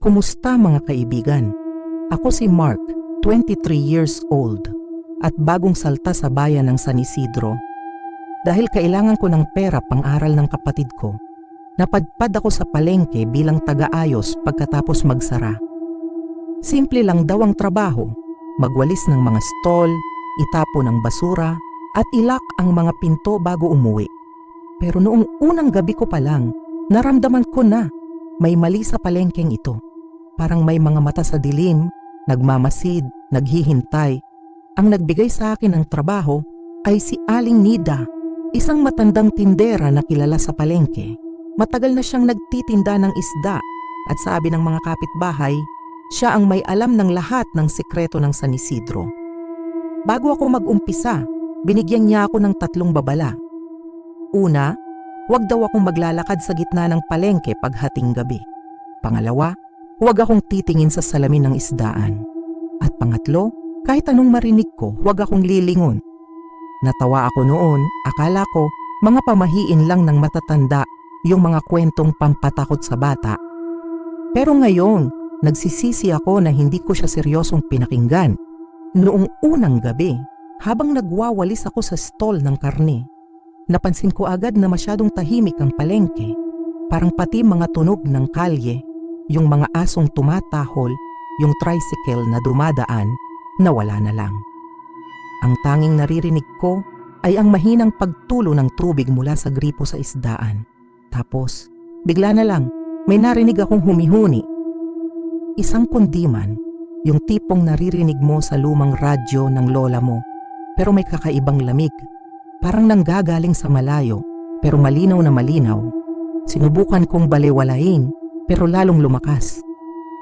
Kumusta mga kaibigan? Ako si Mark, 23 years old, at bagong salta sa bayan ng San Isidro. Dahil kailangan ko ng pera pang-aral ng kapatid ko, napadpad ako sa palengke bilang taga-ayos pagkatapos magsara. Simple lang daw ang trabaho, magwalis ng mga stall, itapo ng basura, at ilak ang mga pinto bago umuwi. Pero noong unang gabi ko pa lang, naramdaman ko na may mali sa palengkeng ito. Parang may mga mata sa dilim, nagmamasid, naghihintay. Ang nagbigay sa akin ng trabaho ay si Aling Nida, isang matandang tindera na kilala sa palengke. Matagal na siyang nagtitinda ng isda at sabi ng mga kapitbahay, siya ang may alam ng lahat ng sikreto ng San Isidro. Bago ako mag-umpisa, binigyan niya ako ng tatlong babala. Una, huwag daw akong maglalakad sa gitna ng palengke paghating gabi. Pangalawa, huwag akong titingin sa salamin ng isdaan. At pangatlo, kahit anong marinig ko, huwag akong lilingon. Natawa ako noon, akala ko mga pamahiin lang ng matatanda yung mga kwentong pampatakot sa bata. Pero ngayon, nagsisisi ako na hindi ko siya seryosong pinakinggan. Noong unang gabi, habang nagwawalis ako sa stall ng karne, napansin ko agad na masyadong tahimik ang palengke. Parang pati mga tunog ng kalye, yung mga asong tumatahol, yung tricycle na dumadaan, nawala na lang. Ang tanging naririnig ko ay ang mahinang pagtulo ng tubig mula sa gripo sa isdaan. Tapos, bigla na lang, may narinig akong humihuni. Isang kundiman, yung tipong naririnig mo sa lumang radyo ng lola mo, pero may kakaibang lamig. Parang nanggagaling sa malayo, pero malinaw na malinaw. Sinubukan kong balewalain, pero lalong lumakas.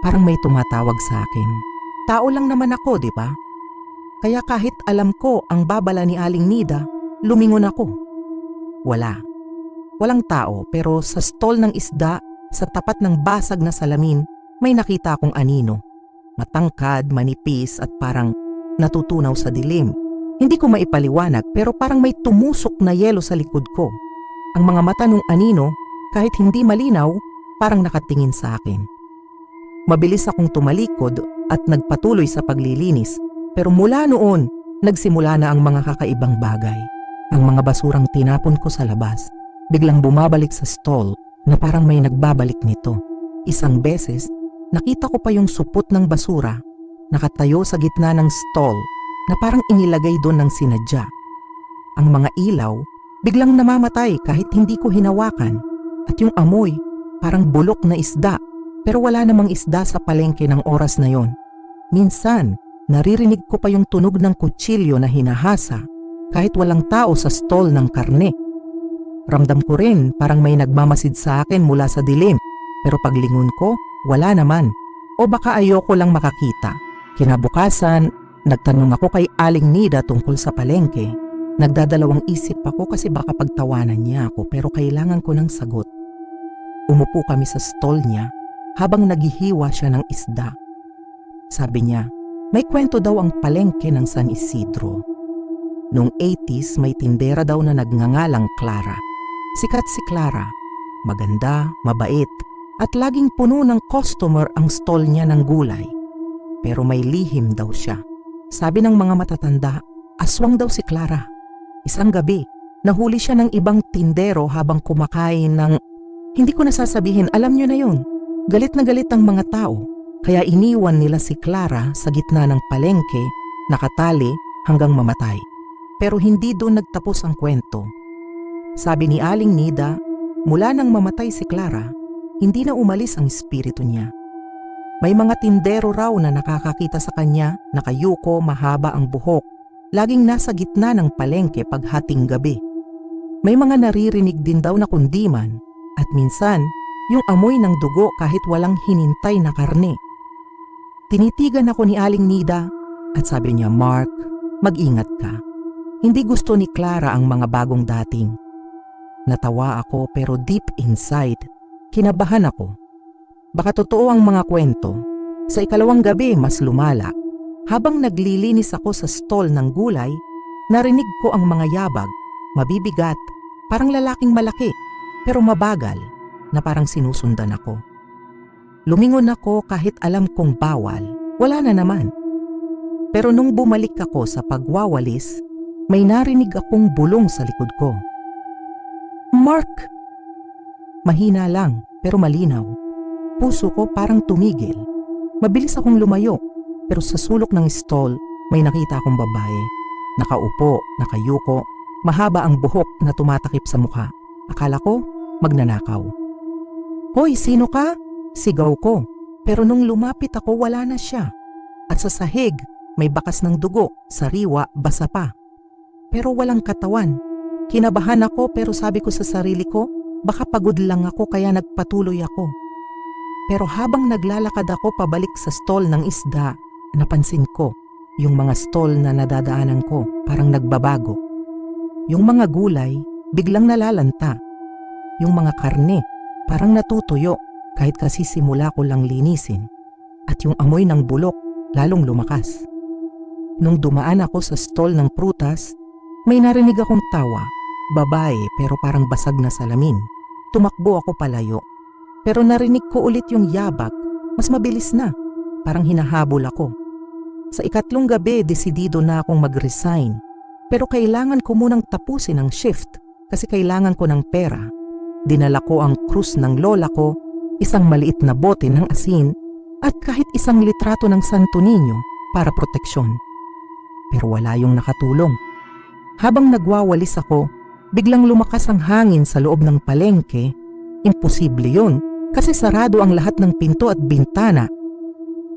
Parang may tumatawag sa akin. Tao lang naman ako, di ba? Kaya kahit alam ko ang babala ni Aling Nida, lumingon ako. Wala. Walang tao pero sa stall ng isda sa tapat ng basag na salamin may nakita akong anino. Matangkad, manipis at parang natutunaw sa dilim. Hindi ko maipaliwanag pero parang may tumusok na yelo sa likod ko. Ang mga mata nung anino, kahit hindi malinaw, parang nakatingin sa akin. Mabilis akong tumalikod at nagpatuloy sa paglilinis pero mula noon, nagsimula na ang mga kakaibang bagay. Ang mga basurang tinapon ko sa labas, biglang bumabalik sa stall na parang may nagbabalik nito. Isang beses, nakita ko pa yung supot ng basura, nakatayo sa gitna ng stall na parang inilagay doon ng sinadya. Ang mga ilaw, biglang namamatay kahit hindi ko hinawakan at yung amoy, parang bulok na isda pero wala namang isda sa palengke ng oras na yon. Minsan, naririnig ko pa yung tunog ng kutsilyo na hinahasa kahit walang tao sa stall ng karne. Ramdam ko rin parang may nagmamasid sa akin mula sa dilim pero paglingon ko, wala naman. O baka ayoko lang makakita. Kinabukasan, nagtanong ako kay Aling Nida tungkol sa palengke. Nagdadalawang isip ako kasi baka pagtawanan niya ako pero kailangan ko ng sagot. Umupo kami sa stall niya habang naghihiwa siya ng isda. Sabi niya, may kwento daw ang palengke ng San Isidro. Noong 80s may tindera daw na nagngangalang Clara. Sikat si Clara. Maganda, mabait, at laging puno ng customer ang stall niya ng gulay. Pero may lihim daw siya. Sabi ng mga matatanda, aswang daw si Clara. Isang gabi, nahuli siya ng ibang tindero habang kumakain ng... Hindi ko nasasabihin, alam niyo na yun. Galit na galit ang mga tao, kaya iniwan nila si Clara sa gitna ng palengke, nakatali hanggang mamatay. Pero hindi doon nagtapos ang kwento. Sabi ni Aling Nida, mula nang mamatay si Clara, hindi na umalis ang espiritu niya. May mga tindero raw na nakakakita sa kanya, nakayuko, mahaba ang buhok, laging nasa gitna ng palengke paghating gabi. May mga naririnig din daw na kundiman at minsan yung amoy ng dugo kahit walang hinintay na karne. Tinitigan ako ni Aling Nida at sabi niya, Mark, mag-ingat ka. Hindi gusto ni Clara ang mga bagong dating. Natawa ako pero deep inside, kinabahan ako. Baka totoo ang mga kwento. Sa ikalawang gabi mas lumala. Habang naglilinis ako sa stall ng gulay, narinig ko ang mga yabag, mabibigat, parang lalaking malaki, pero mabagal, na parang sinusundan ako. Lumingon ako kahit alam kong bawal. Wala na naman. Pero nung bumalik ako sa pagwawalis, may narinig akong bulong sa likod ko. Mark! Mahina lang pero malinaw. Puso ko parang tumigil. Mabilis akong lumayo pero sa sulok ng stall may nakita akong babae. Nakaupo, nakayuko, mahaba ang buhok na tumatakip sa mukha. Akala ko magnanakaw. Hoy, sino ka? Sigaw ko. Pero nung lumapit ako wala na siya. At sa sahig may bakas ng dugo, sariwa, basa pa. Pero walang katawan. Kinabahan ako pero sabi ko sa sarili ko, baka pagod lang ako kaya nagpatuloy ako. Pero habang naglalakad ako pabalik sa stall ng isda, napansin ko yung mga stall na nadadaanan ko parang nagbabago. Yung mga gulay biglang nalalanta. Yung mga karne parang natutuyo kahit kasi simula ko lang linisin. At yung amoy ng bulok lalong lumakas. Nung dumaan ako sa stall ng prutas, may narinig akong tawa. Babae pero parang basag na salamin. Tumakbo ako palayo. Pero narinig ko ulit yung yabag. Mas mabilis na. Parang hinahabol ako. Sa ikatlong gabi, desidido na akong mag-resign. Pero kailangan ko munang tapusin ang shift kasi kailangan ko ng pera. Dinala ko ang krus ng lola ko, isang maliit na bote ng asin at kahit isang litrato ng Santo Niño para proteksyon. Pero wala yung nakatulong. Habang nagwawalis ako, biglang lumakas ang hangin sa loob ng palengke. Imposible yun kasi sarado ang lahat ng pinto at bintana.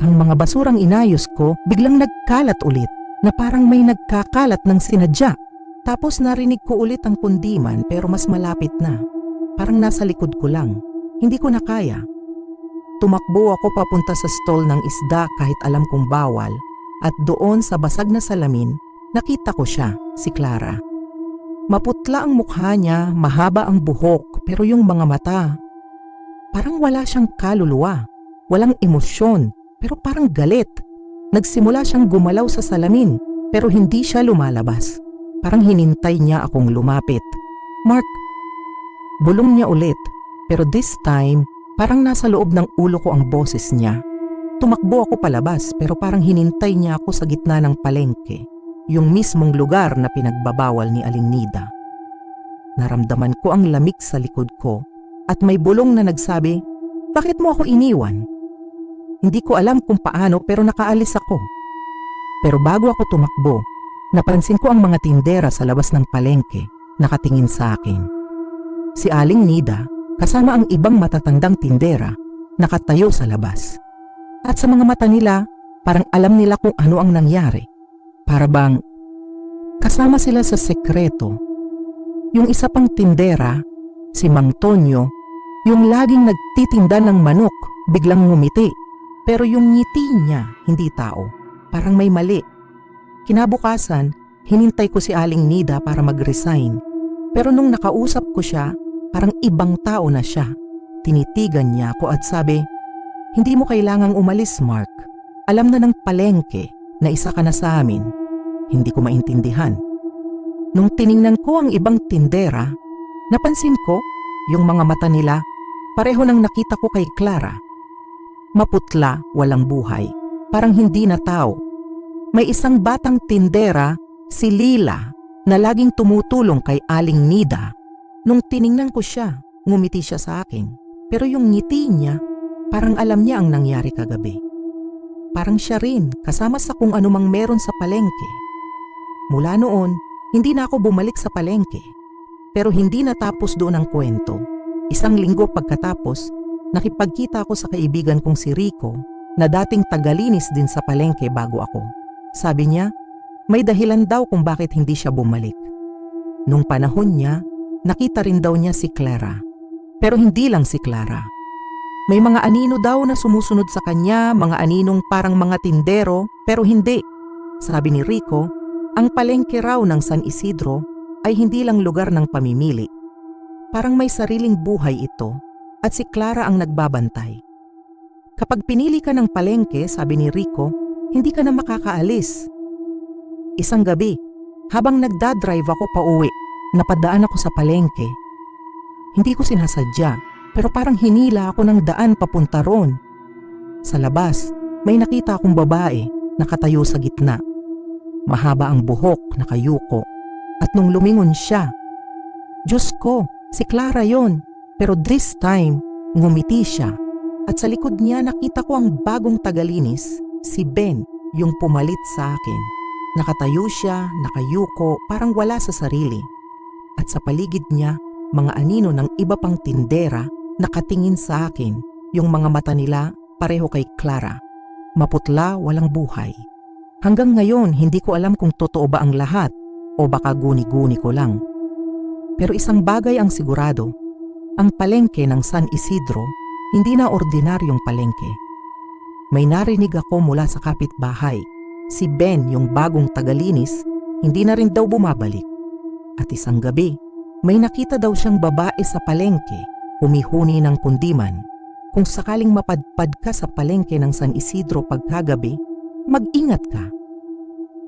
Ang mga basurang inayos ko biglang nagkalat ulit na parang may nagkakalat ng sinadya. Tapos narinig ko ulit ang kundiman pero mas malapit na. Parang nasa likod ko lang. Hindi ko na kaya. Tumakbo ako papunta sa stall ng isda kahit alam kong bawal at doon sa basag na salamin, nakita ko siya, si Clara. Maputla ang mukha niya, mahaba ang buhok, pero yung mga mata, parang wala siyang kaluluwa, walang emosyon, pero parang galit. Nagsimula siyang gumalaw sa salamin, pero hindi siya lumalabas. Parang hinintay niya akong lumapit. Mark, bulong niya ulit, pero this time, parang nasa loob ng ulo ko ang boses niya. Tumakbo ako palabas pero parang hinintay niya ako sa gitna ng palengke, yung mismong lugar na pinagbabawal ni Aling Nida. Naramdaman ko ang lamig sa likod ko at may bulong na nagsabi, Bakit mo ako iniwan? Hindi ko alam kung paano pero nakaalis ako. Pero bago ako tumakbo, napansin ko ang mga tindera sa labas ng palengke nakatingin sa akin. Si Aling Nida kasama ang ibang matatandang tindera nakatayo sa labas. At sa mga mata nila, parang alam nila kung ano ang nangyari. Para bang kasama sila sa sekreto. Yung isa pang tindera, si Mang Tonyo, yung laging nagtitinda ng manok, biglang ngumiti. Pero yung ngiti niya, hindi tao. Parang may mali. Kinabukasan, hinintay ko si Aling Nida para mag-resign. Pero nung nakausap ko siya, parang ibang tao na siya. Tinitigan niya ako at sabi, hindi mo kailangang umalis, Mark. Alam na ng palengke na isa ka na sa amin. Hindi ko maintindihan. Nung tiningnan ko ang ibang tindera, napansin ko yung mga mata nila pareho nang nakita ko kay Clara. Maputla, walang buhay, parang hindi na tao. May isang batang tindera, si Lila, na laging tumutulong kay Aling Nida. Nung tiningnan ko siya, ngumiti siya sa akin. Pero yung ngiti niya, Parang alam niya ang nangyari kagabi. Parang siya rin kasama sa kung anumang meron sa palengke. Mula noon, hindi na ako bumalik sa palengke. Pero hindi natapos doon ang kwento. Isang linggo pagkatapos, nakipagkita ako sa kaibigan kong si Rico na dating tagalinis din sa palengke bago ako. Sabi niya, may dahilan daw kung bakit hindi siya bumalik. Nung panahon niya, nakita rin daw niya si Clara. Pero hindi lang si Clara may mga anino daw na sumusunod sa kanya, mga aninong parang mga tindero, pero hindi. Sabi ni Rico, ang palengke raw ng San Isidro ay hindi lang lugar ng pamimili. Parang may sariling buhay ito at si Clara ang nagbabantay. Kapag pinili ka ng palengke, sabi ni Rico, hindi ka na makakaalis. Isang gabi, habang nagdadrive ako pa uwi, napadaan ako sa palengke. Hindi ko sinasadya pero parang hinila ako ng daan papunta ron Sa labas, may nakita akong babae nakatayo sa gitna. Mahaba ang buhok, nakayuko. At nung lumingon siya, Diyos ko, si Clara yon. Pero this time, ngumiti siya. At sa likod niya nakita ko ang bagong tagalinis, si Ben, yung pumalit sa akin. Nakatayo siya, nakayuko, parang wala sa sarili. At sa paligid niya, mga anino ng iba pang tindera nakatingin sa akin. Yung mga mata nila pareho kay Clara. Maputla, walang buhay. Hanggang ngayon, hindi ko alam kung totoo ba ang lahat o baka guni-guni ko lang. Pero isang bagay ang sigurado, ang palengke ng San Isidro hindi na ordinaryong palengke. May narinig ako mula sa kapitbahay. Si Ben, yung bagong tagalinis, hindi na rin daw bumabalik. At isang gabi, may nakita daw siyang babae sa palengke, humihuni ng pundiman. Kung sakaling mapadpad ka sa palengke ng San Isidro pagkagabi, mag-ingat ka.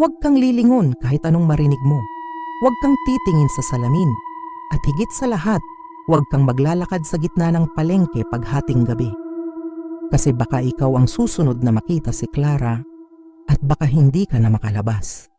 Huwag kang lilingon kahit anong marinig mo. Huwag kang titingin sa salamin. At higit sa lahat, huwag kang maglalakad sa gitna ng palengke paghating gabi. Kasi baka ikaw ang susunod na makita si Clara at baka hindi ka na makalabas.